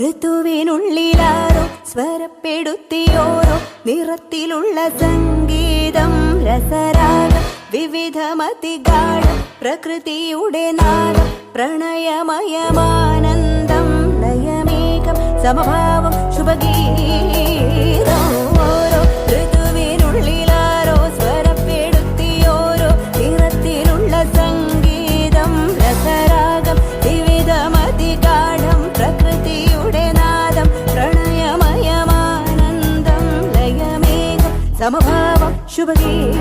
ഋതുവിനുള്ളിലാരോ സ്വരപ്പെടുത്തിയോരോ നിറത്തിലുള്ള സംഗീതം രസരാഗം വിവിധമതിഗാഠം പ്രകൃതിയുടെ നാദം പ്രണയമയമാനന്ദം നയമേകം സമഭാവം ശുഭഗീതം. ലയമേകം സമഭാവം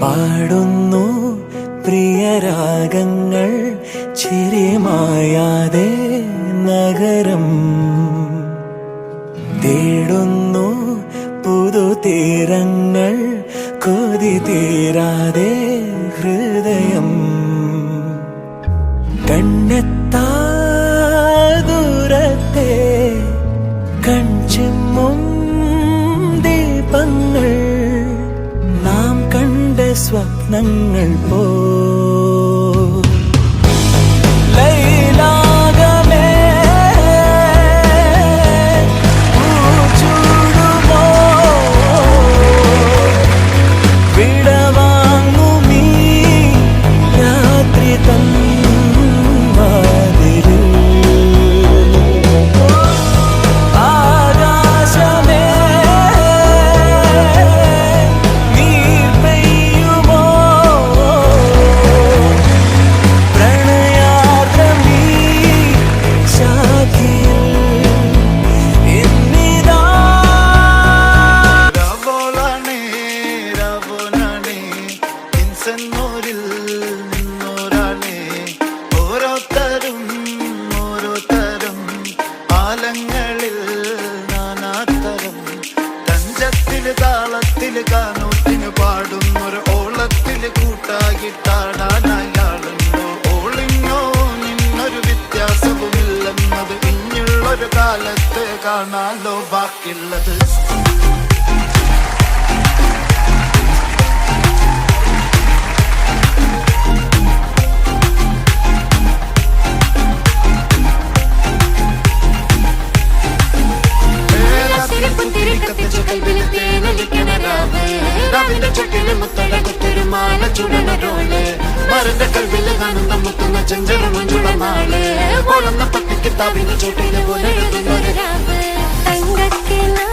പാടുന്നു പ്രിയരാഗങ്ങൾ ചിരിമായാതെ നഗരം. തേടുന്നു പുതുതീരങ്ങൾ കൊതി തീരാതെ ഹൃദയം. കണ്ണെത്താ സ്വപ്നങ്ങൾ പോ താളത്തിൽ കാനൂത്തിന് പാടുന്നൊരു ഓളത്തിൽ കൂട്ടാകിട്ടാടാനയാളുണ്ടോ ഓളിങ്ങോ നിന്നൊരു വ്യത്യാസവുമില്ലെന്നത് ഇനിയുള്ളൊരു കാലത്ത് കാണാലോ ബാക്കിയുള്ളത് കണക്കിന് മുത്തഴകുത്തൊരു മാല ചുടനരോളെ മരുന്ന കൽവിൽ കാണുന്ന മുത്തുന്ന ചെഞ്ചറ മഞ്ചുള നാളെ വളർന്ന പട്ടിക്ക് താവിന് ചുട്ടിന് പുലരുന്നൊരു രാവ് തങ്കക്കില